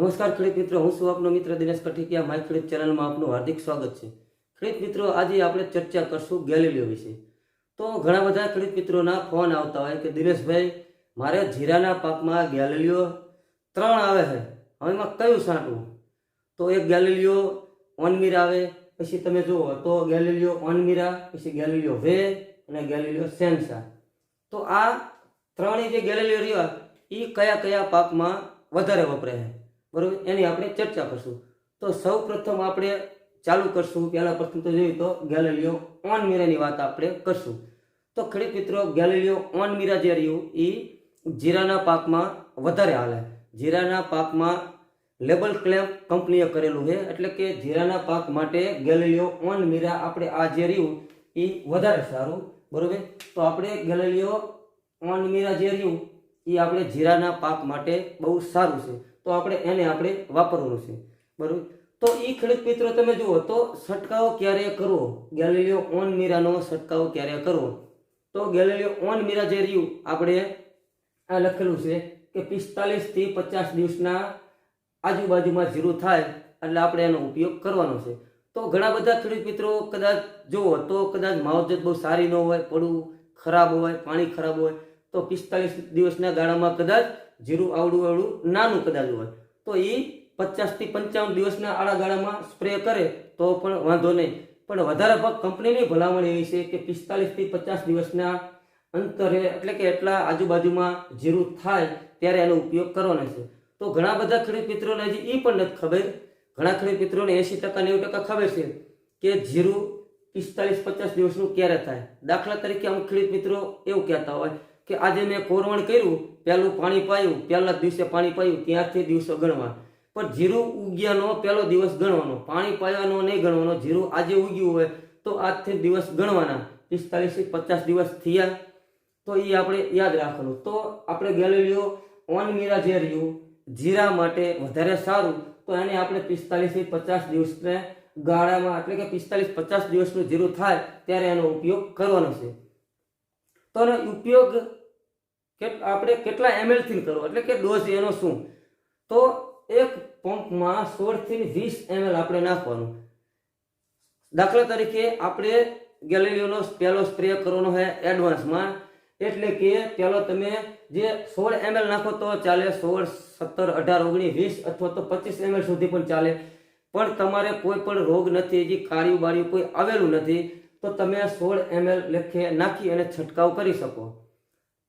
નમસ્કાર ખેડૂત મિત્રો, હું છું આપનો મિત્ર દિનેશ કઠિકિયા માય ખેડૂત ચેનલમાં આપનું હાર્દિક સ્વાગત છે. ખેડૂત મિત્રો, આજે આપણે ચર્ચા કરશું ગેલેલિયો વિશે. તો ઘણા બધા ખેડૂત મિત્રોના ફોન આવતા હોય કે, દિનેશભાઈ, મારે જીરાના પાકમાં ગેલેલિયો ત્રણ આવે છે. હવે એમાં કયું છાંટવું? તો એક ગેલેલિયો ઓનમીર આવે, પછી તમે જુઓ, તો ગેલેલિયો ઓનમીરા, પછી ગેલેલિયો વે અને ગેલેલિયો સેન્સા. તો આ ત્રણેય જે ગેલેલિયો રહ્યા એ કયા કયા પાકમાં વધારે વપરાય છે? બરોબર? એની આપણે ચર્ચા કરશું. તો સૌ પ્રથમ આપણે ચાલુ કરશું. પહેલાં પ્રથમ તો જોઈએ તો ગેલેલિયો ઓન મીરાની વાત આપણે કરશું. તો ખેડૂત મિત્રો, ગેલેલિયો ઓન મીરા જે રહ્યું એ જીરાના પાકમાં વધારે હાલે. જીરાના પાકમાં લેબલ ક્લેમ કંપનીએ કરેલું છે. એટલે કે જીરાના પાક માટે ગેલેલિયો ઓન મીરા આપણે આ જે રહ્યું એ વધારે સારું. બરોબર? તો આપણે ગેલેલિયો ઓન મીરા જે રહ્યું એ આપણે જીરાના પાક માટે બહુ સારું છે. તો આપણે એને આપણે વાપરવાનું છે. બરોબર? તો એ ખેડૂત મિત્રો તમે જુઓ, તો છંટકાવ ક્યારે કરવો? ગેલેલિયો ઓન મીરાનો છંટકાવ ક્યારે કરવો? તો ગેલેલિયો ઓન મીરા જે રહ્યું, આપણે આ લખેલું છે કે પિસ્તાલીસથી પચાસ દિવસના આજુબાજુમાં જીરું થાય, એટલે આપણે એનો ઉપયોગ કરવાનો છે. તો ઘણા બધા ખેડૂત મિત્રો કદાચ જુઓ, તો કદાચ માવજત બહુ સારી ન હોય પડવું ખરાબ હોય, પાણી ખરાબ હોય, તો પિસ્તાલીસ દિવસના ગાળામાં કદાચ જીરું આવડું આવડું નાનું કદાચ હોય. તો એ પચાસથી પંચાવન દિવસના આડા ગાળામાં સ્પ્રે કરે તો પણ વાંધો નહીં. પણ વધારે ભાગ કંપનીની ભલામણ એવી છે કે પિસ્તાલીસથી પચાસ દિવસના અંતરે એટલે કે એટલા આજુબાજુમાં જીરું થાય ત્યારે એનો ઉપયોગ કરવાનો છે. તો ઘણા બધા ખેડૂત મિત્રોને હજી એ પણ નથી ખબર. ઘણા ખેડૂત મિત્રોને એંસી ટકા નેવું ટકા ખબર છે કે જીરું પિસ્તાલીસ પચાસ દિવસનું ક્યારે થાય? દાખલા તરીકે અમુક ખેડૂત મિત્રો એવું કહેતા હોય કે આજે મેં કોરવણ કર્યું, પહેલું પાણી પાયું, પહેલા દિવસે પાણી પાયું, ત્યારથી દિવસો ગણવા. પણ જીરું ઉગ્યાનો પહેલો દિવસ ગણવાનો. પાણી પાયવાનો નહીં ગણવાનો. જીરું આજે ઉગ્યું હોય તો આજથી દિવસ ગણવાના. પિસ્તાલીસથી પચાસ દિવસ થયા. તો એ આપણે યાદ રાખવાનું. તો આપણે ગેલેલિયો ઓન મીરા જે રહ્યું, જીરા માટે વધારે સારું, તો એને આપણે પિસ્તાલીસથી પચાસ દિવસને ગાળામાં, એટલે કે પિસ્તાલીસ પચાસ દિવસનું જીરું થાય, ત્યારે એનો ઉપયોગ કરવાનો છે. તો એનો ઉપયોગ કેટ- આપણે કેટલા એમએલથી કરવો એટલે કે ડોઝ એનો શું? તો એક પંપમાં સોળથી વીસ એમએલ આપણે નાખવાનું. દાખલા તરીકે આપણે ગેલેલિયોનો પહેલો સ્પ્રે કરવાનો છે એડવાન્સમાં. એટલે કે પહેલો તમે જે સોળ એમએલ નાખો તો ચાલે સોળ, સત્તર, અઢાર, ઓગણીસ, વીસ અથવા તો પચીસ એમએલ સુધી પણ ચાલે. પણ તમારે કોઈ પણ રોગ નથી જે કાળિયું બાળિયું કોઈ આવેલું નથી, તો તમે સોળ એમએલ લેખે, નાખી અને છંટકાવ કરી શકો.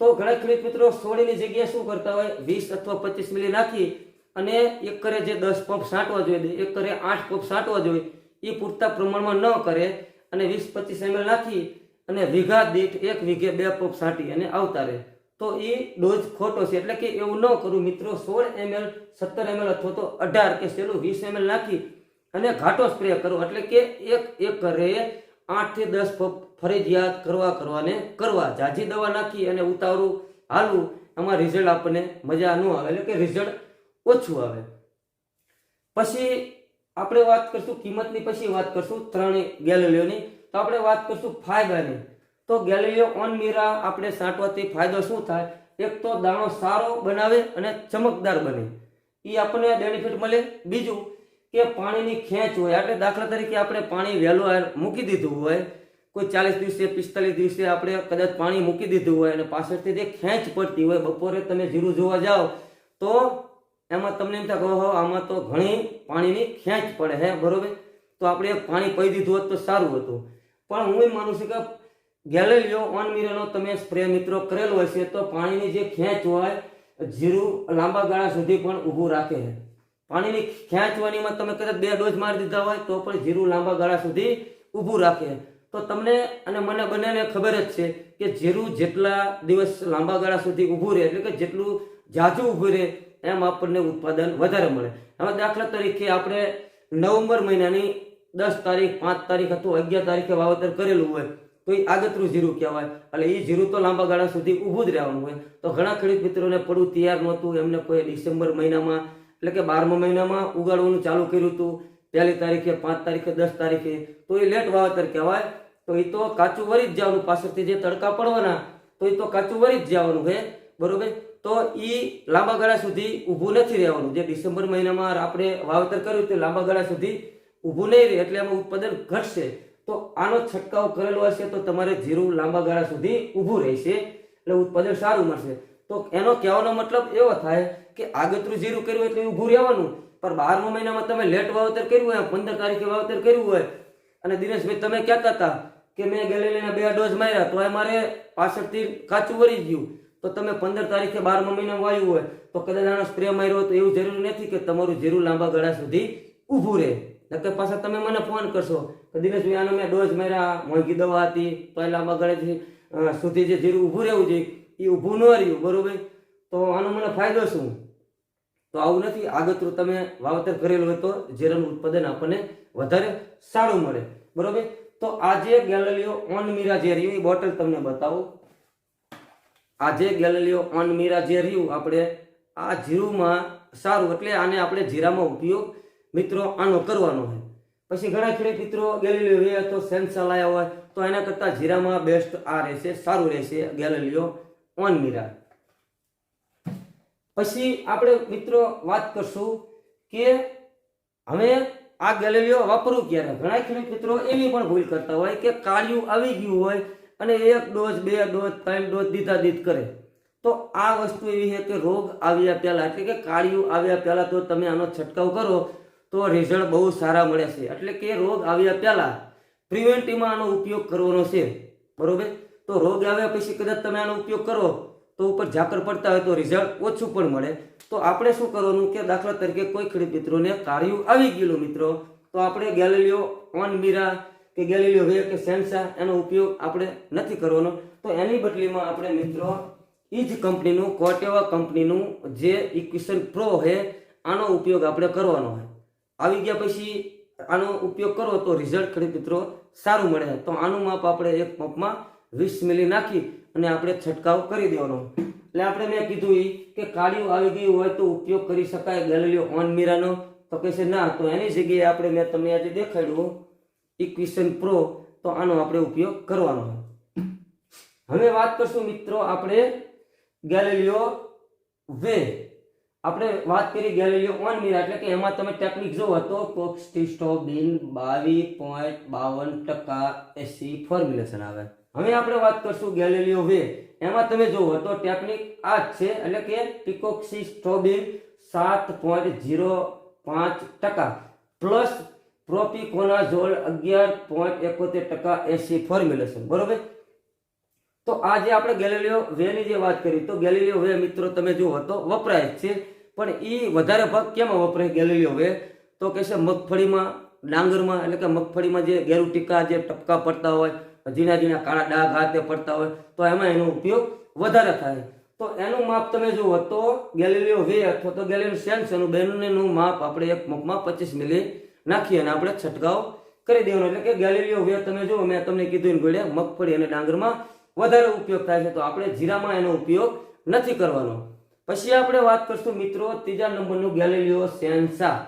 તો ઘણા ખેડૂત મિત્રો સોળની જગ્યાએ શું કરતા હોય? વીસ અથવા પચીસ મિલી નાખી અને એકરે જે દસ પંપ છાંટવા જોઈએ એકરે આઠ પંપ છાંટવા જોઈએ એ પૂરતા પ્રમાણમાં ન કરે અને વીસ પચીસ એમએલ નાખી અને વીઘા દીઠ એક વીઘે બે પંપ છાંટી અને આવતા રહે. તો એ ડોઝ ખોટો છે. એટલે કે એવું ન કરું. મિત્રો, સોળ એમએલ, સત્તર એમએલ અથવા તો અઢાર કે સેલું વીસ એમએલ નાખી અને ઘાટો સ્પ્રે કરો. એટલે કે એક એકરે આઠ આઠથી દસ પંપ ફરજિયાત કરવા કરવાને કરવા. જાજી દવા નાખી અને ઉતાવળું હાલવું. આમાં રિઝલ્ટ આપણને મજા ન આવે. એટલે કે રિઝલ્ટ ઓછું આવે. પછી આપણે વાત કરશું કિંમતની. પછી વાત કરશું ત્રણેય ગેલેલિયોની તો આપણે વાત કરશું ફાયદાની. તો ગેલેલિયો ઓન મીરા આપણે સાંટવાથી ફાયદો શું થાય? એક તો દાણો સારો બનાવે અને ચમકદાર બને. એ આપણને બેનિફિટ મળે. બીજું કે પાણીની ખેંચ હોય. એટલે દાખલા તરીકે આપણે પાણી વહેલું મૂકી દીધું હોય કોઈ ચાલીસ દિવસે, પિસ્તાલીસ દિવસે આપણે કદાચ પાણી મૂકી દીધું હોય અને પાછળથી જે ખેંચ પડતી હોય, બપોરે તમે જીરું જોવા જાઓ, તો એમાં તમને એમ થાય કહો આમાં તો ઘણી પાણીની ખેંચ પડે, હે, બરોબર? તો આપણે પાણી પી દીધું હોત તો સારું હતું. પણ હું એમ માનું છું કે ગેલેલિયો ઓન મિરરનો તમે સ્પ્રે મિત્રો કરેલો હશે, તો પાણીની જે ખેંચ હોય, જીરું લાંબા ગાળા સુધી પણ ઊભું રાખે છે. પાણીની ખેંચવાનીમાં તમે કદાચ બે ડોઝ મારી દીધા હોય, તો પણ જીરું લાંબા ગાળા સુધી ઊભું રાખે તો તમને અને મને બંનેને ખબર જ છે કે જીરું જેટલા દિવસ લાંબા ગાળા સુધી ઊભું રહે, એટલે કે જેટલું જાજુ ઊભું રહે, એમ આપણને ઉત્પાદન વધારે મળે. હવે દાખલા તરીકે આપણે નવેમ્બર મહિનાની દસ તારીખ, પાંચ તારીખ અથવા અગિયાર તારીખે વાવેતર કરેલું હોય, તો એ આગતરું જીરું કહેવાય. એટલે એ જીરું તો લાંબા ગાળા સુધી ઊભું જ રહેવાનું હોય. તો ઘણા ખેડૂત મિત્રોને પડવું તૈયાર નહોતું, એમને કોઈ ડિસેમ્બર મહિનામાં, એટલે કે બારમા મહિનામાં ઉગાડવાનું ચાલુ કર્યું હતું, પહેલી તારીખે, પાંચ તારીખે, દસ તારીખે, તો એ લેટ વાવેતર કહેવાય. તો એ તો કાચું વરી જ જવાનું પાછળથી જે તડકા પડવાના, તો એ તો કાચું વરી જ જવાનું છે બરોબર? તો એ લાંબા ગાળા સુધી ઊભું નથી રહેવાનું. જે ડિસેમ્બર મહિનામાં આપણે વાવેતર કર્યું તે લાંબા ગાળા સુધી ઊભું નહીં રહે એટલે એમાં ઉત્પાદન ઘટશે. તો આનો છંટકાવ કરેલો હશે તો તમારે જીરું લાંબા ગાળા સુધી ઊભું રહેશે એટલે ઉત્પાદન સારું મળશે. તો એનો કહેવાનો મતલબ એવો થાય કે આગતરું જીરું કર્યું એટલે ઊભું રહેવાનું. પણ બારમા મહિનામાં તમે લેટ વાવેતર કર્યું હોય, પંદર તારીખે વાવેતર કર્યું હોય, અને દિનેશભાઈ તમે કહેતા હતા કે મેં ગેલેલીના બે ડોઝ માર્યા તો એ મારે પાછળથી કાચું વળી ગયું. તો તમે પંદર તારીખે બારમા મહિના વાયું હોય, તો કદાચ આનો સ્પ્રે માર્યો તો એવું જરૂરી નથી કે તમારું જીરું લાંબા ગાળા સુધી ઊભું રહે. નકર પાછા તમે મને ફોન કરશો કે દિનેશભાઈ, આનો મેં ડોઝ માર્યા, મોંઘી દવા હતી તો એ લાંબા ગાળેથી સુધી જે જીરું ઊભું રહેવું જોઈએ, એ ઊભું ન રહ્યું, બરોબર? તો આનો મને ફાયદો શું? તો આવું નથી. આગતરું તમે વાવતર કરેલું હોય તો જીરાનું ઉત્પાદન આપણને વધારે સારું મળે. બરોબર? તો આજે ગેલેલિયો ઓન મીરા જે રહ્યું, એ બોટલ તમને બતાવું. આજે ગેલેલિયો ઓન મીરા જે રહ્યું, આપણે આ જીરુમાં સારું, એટલે આને આપણે જીરામાં ઉપયોગ, મિત્રો, આનો કરવાનો હોય. પછી ઘણા ખેડૂત મિત્રો ગેલેલિયો વે તો સેન્સર લાયા હોય, તો એના કરતાં જીરામાં બેસ્ટ આ રહેશે, સારું રહેશે ગેલેલિયો ઓન મીરા. પછી આપણે મિત્રો વાત કરશું કે હવે આ ગેલેલિયો વાપરવું ક્યારે? ઘણા ખેડૂત મિત્રો એવી પણ ભૂલ કરતા હોય કે કાળિયું આવી ગયું હોય અને એક ડોઝ, બે ડોઝ, ત્રણ ડોઝ દીધા દીધ કરે. તો આ વસ્તુ એવી છે કે રોગ આવ્યા પહેલાં, એટલે કે કાળિયું આવ્યા પહેલાં તો તમે આનો છંટકાવ કરો, તો રિઝલ્ટ બહુ સારા મળે છે. એટલે કે રોગ આવ્યા પહેલાં પ્રિવેન્ટિવમાં આનો ઉપયોગ કરવાનો છે. બરોબર? તો રોગ આવ્યા પછી કદાચ તમે આનો ઉપયોગ કરો તો ઉપર ઝાકર પડતા હોય તો રિઝલ્ટ ઓછું પણ મળે. તો આપણે શું કરવાનું કે દાખલા તરીકે કોઈ ખેડૂત મિત્રોને કાર્યું આવી ગયેલું મિત્રો, તો આપણે ગેલેલિયો ઓન મીરા કે ગેલેલિયો વે કે સેન્સા એનો ઉપયોગ આપણે નથી કરવાનો. તો એની બદલીમાં આપણે મિત્રો એ જ કંપનીનું, કોટેવા કંપનીનું જે ઇક્વિશન પ્રો છે આનો ઉપયોગ આપણે કરવાનો હોય. આવી ગયા પછી આનો ઉપયોગ કરો તો રિઝલ્ટ ખેડૂત મિત્રો સારું મળે. તો આનું માપ આપણે એક પંપમાં વીસ મિલી નાખી અને આપણે છંટકાવ કરી દેવાનો. એટલે આપણે મેં કીધું એ કે કાળિયું આવી ગયું હોય તો ઉપયોગ કરી શકાય. ગેલેલિયો ઓન મીરાનો તો કહે છે ના, તો એની જગ્યાએ આપણે મેં તમને આજે દેખાડ્યું ઇક્વિશન પ્રો તો આનો આપણે ઉપયોગ કરવાનો હવે વાત કરશું મિત્રો આપણે ગેલેલિયો વે. આપણે વાત કરી ગેલેલિયો ઓન મીરા, એટલે કે એમાં તમે ટેકનિક જોવો તો બિન બાવીસ પોઈન્ટ બાવન ટકા એસી ફોર્મ્યુલેશન આવે. હવે આપણે વાત કરશું ગેલેલિયો વે. એમાં તમે જોવો તો ટેકનિક આ જ છે, એટલે કે પિકોક્સિસ્ટોબિન સાત પોઈન્ટ ઝીરો પાંચ ટકા પ્લસ પ્રોપિકોનાઝોલ અગિયાર પોઈન્ટ એકોતેર ટકા એસી ફોર્મ્યુલેશન. બરોબર? તો આ જે આપણે ગેલેલિયો વેની જે વાત કરી, તો ગેલેલિયો વે મિત્રો તમે જુઓ તો વપરાય છે, પણ એ વધારે ભાગ કેમાં વપરાય ગેલેલિયો વે? તો કે છે મગફળીમાં, ડાંગરમાં, એટલે કે મગફળીમાં જે ગેરુ ટીકા જે ટપકા પડતા હોય ઝીણા ઝીણા કાળા ડાઘ હાથે પડતા હોય તો એમાં એનો ઉપયોગ વધારે થાય. તો એનું માપ તમે જુઓ તો ગેલેલિયો વે અથવા તો ગેલેલિયો સેન્સ એનું બેનનું માપ આપણે એક મગમાં પચીસ મિલી નાખીએ અને આપણે છંટકાવ કરી દેવાનો. એટલે કે ગેલેલિયો વે તમે જુઓ, મેં તમને કીધું ને ગોળે મગફળી અને ડાંગરમાં વધારે ઉપયોગ થાય છે. તો આપણે જીરામાં એનો ઉપયોગ નથી કરવાનો. પછી આપણે વાત કરશું મિત્રો ત્રીજા નંબરનું ગેલેલિયો સેન્સા.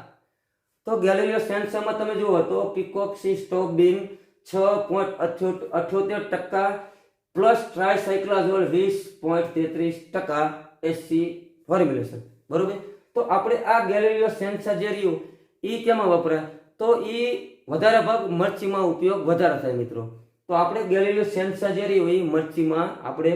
તો ગેલેલિયો સેન્સામાં તમે જુઓ તો પિકોક્સિસ્ટોબિન છ પોઈન્ટ અઠ્યોતેર ટકા પ્લસ ટ્રાયસાયક્લાઝોલ વીસ પોઈન્ટ તેત્રીસ ટકા એસી ફોર્મ્યુલેશન બરોબર? તો આપણે આ ગેલેલિયો સેન્સર જે રહ્યું એ કેમાં વપરાય? તો એ વધારે ભાગ મરચીમાં ઉપયોગ વધારે થાય મિત્રો. તો આપણે ગેલેલિયો સેન્સર જે રહ્યું એ મરચીમાં આપણે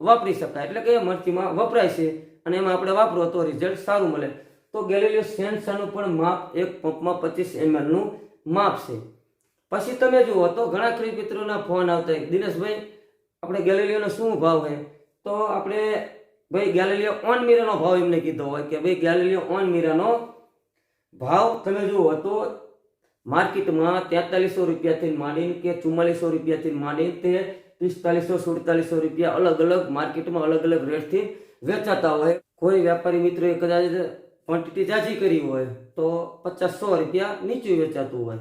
વાપરી શકાય. એટલે કે મરચીમાં વપરાય છે અને એમાં આપણે વાપરો તો રિઝલ્ટ સારું મળે. તો ગેલેલિયો સેન્સરનું પણ માપ એક પંપમાં પચીસ એમએલનું માપ છે. પછી તમે જુઓ, તો ઘણા ખરી મિત્રોના ફોન આવતા દિનેશભાઈ, આપણે ગેલેલિયોનો શું ભાવ છે તો આપણે, ભાઈ, ગેલેલિયો ઓન મીરાનો ભાવ એમને કીધો હોય કે, ભાઈ, ગેલેલિયો ઓન મીરાનો ભાવ તમે જુઓ, તો માર્કેટમાં તેતાલીસો રૂપિયાથી માંડીને કે ચુમ્માલીસો રૂપિયાથી માંડીને તે પિસ્તાલીસો, સુડતાલીસો રૂપિયા અલગ અલગ માર્કેટમાં અલગ અલગ રેટથી વેચાતા હોય. કોઈ વેપારી મિત્રોએ કદાચ ક્વોન્ટિટી જાજી કરી હોય, તો પચાસ સો રૂપિયા નીચું વેચાતું હોય.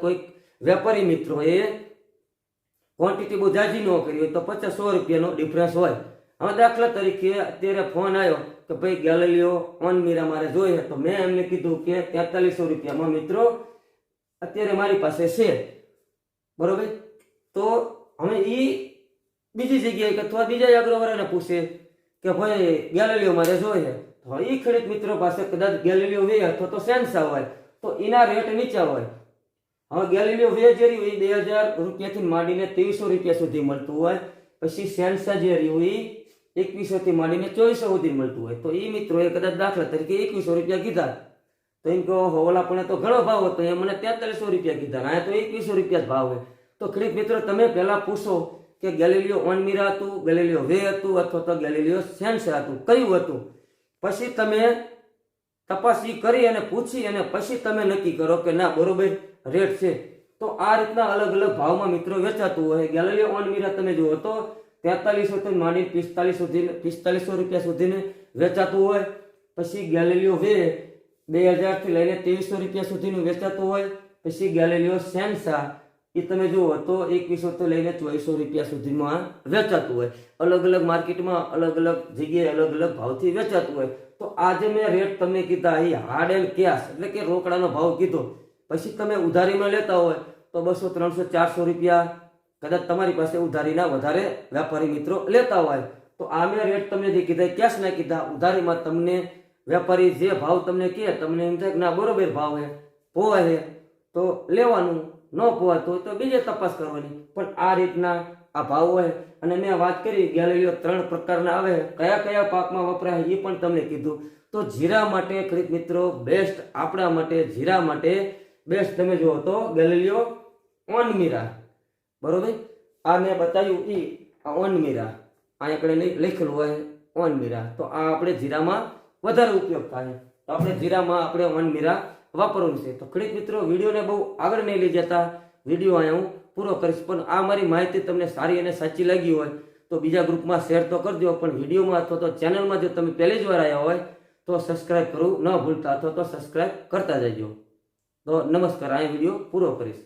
કોઈ વેપારી મિત્રો, એ ક્વોન્ટિટી બહુ જાજી ન કરી હોય તો પચાસ સો રૂપિયાનો ડિફરન્સ હોય. હવે દાખલા તરીકે અત્યારે ફોન આવ્યો કે ભાઈ ગેલેલિયો ઓન મીરા મારે જોઈએ તો મેં એમને કીધું કે તેતાલીસો રૂપિયામાં મિત્રો, અત્યારે મારી પાસે છે. બરોબર? તો હવે એ બીજી જગ્યાએ અથવા બીજા અગ્રવાળાને પૂછે કે ભાઈ ગેલેલિયો મારે જોઈએ. તો એ ખેડૂત મિત્રો પાસે કદાચ ગેલેલિયો વે અથવા તો સેન્સા હોય, તો એના રેટ નીચા હોય. હવે ગેલિલિયો વે જે રહ્યું એ બે હજાર રૂપિયાથી માંડીને ત્રેવીસો રૂપિયા સુધી મળતું હોય. પછી સેન્સા જે રહ્યું એ એકવીસોથી માંડીને ચોવીસો સુધી મળતું હોય. તો એ મિત્રોએ કદાચ દાખલા તરીકે એકવીસો રૂપિયા કીધા. તો એમ કહો હોવલા પણ તો ઘણો ભાવ હતો એ મને તેતાલીસો રૂપિયા કીધા. આ તો એકવીસો રૂપિયા જ ભાવ હોય. તો ખરીદ મિત્રો, તમે પહેલા પૂછો કે ગેલેલિયો ઓનમીરા હતું ગેલિલિયો વે હતું, અથવા તો ગેલિલિયો સેન્સા હતું, કયું હતું? પછી તમે તપાસી કરી અને પૂછી અને પછી તમે નક્કી કરો કે ના, બરોબર. રેટ છે. તો આ રીતના અલગ અલગ ભાવમાં મિત્રો વેચાતું હોય. ગેલેરીઓ ઓન મીરા તમે જુઓ તો તેતાલીસો થી માંડી પિસ્તાલીસ સુધી પિસ્તાલીસો રૂપિયા સુધીને વેચાતું હોય. પછી ગેલેરીઓ વે બે હજારથી લઈને ત્રેવીસો રૂપિયા સુધીનું વેચાતું હોય. પછી ગેલેલિયો સેમસા એ તમે જુઓ તો એકવીસો થી લઈને ચોવીસો રૂપિયા સુધીમાં વેચાતું હોય. અલગ અલગ માર્કેટમાં અલગ અલગ જગ્યાએ અલગ અલગ ભાવથી વેચાતું હોય. તો આજે મેં રેટ તમને કીધા એ હાર્ડ એન્ડ કેશ એટલે કે રોકડાનો ભાવ કીધો. પછી તમે ઉધારીમાં લેતા હોય તો બસો, ત્રણસો, ચારસો રૂપિયા કદાચ તમારી પાસે ઉધારીના વધારે વેપારી મિત્રો લેતા હોય. તો આ રેટ તમને જે કીધા કેશ ના કીધા? ઉધારીમાં તમને વેપારી જે ભાવ તમને કહે, તમને એમ થાય ના, બરોબર ભાવ હે, પોવાય હે, તો લેવાનું. ન પોવાતું તો બીજે તપાસ કરવાની. પણ આ રીતના આ ભાવ હોય. અને મેં વાત કરી ગેલેરીઓ ત્રણ પ્રકારના આવે. કયા કયા પાકમાં વપરાય એ પણ તમને કીધું. તો જીરા માટે, ખરીદ મિત્રો બેસ્ટ આપણા માટે, જીરા માટે બેસ્ટ તમે જુઓ તો ગેલેલિયો ઓનમીરા બરોબર? આ મેં બતાવ્યું એ આ ઓનમીરા આ લઈ- લખેલું હોય ઓન મીરા. તો આ આપણે જીરામાં વધારે ઉપયોગ થાય. તો આપણે જીરામાં આપણે ઓન મીરા વાપરવું છે. તો ખડીક મિત્રો, વિડીયોને બહુ આગળ નહીં લઈ જતા. વીડિયો અહીંયા હું પૂરો કરીશ. પણ આ મારી માહિતી તમને સારી અને સાચી લાગી હોય, તો બીજા ગ્રુપમાં શેર તો કરજો. પણ વિડીયોમાં અથવા તો ચેનલમાં જો તમે પહેલી જ વાર આવ્યા હોય, તો સબસ્ક્રાઈબ કરવું ન ભૂલતા. અથવા તો સબસ્ક્રાઈબ કરતા જજો. તો નમસ્કાર આ વીડિયો પૂરો કરીશ.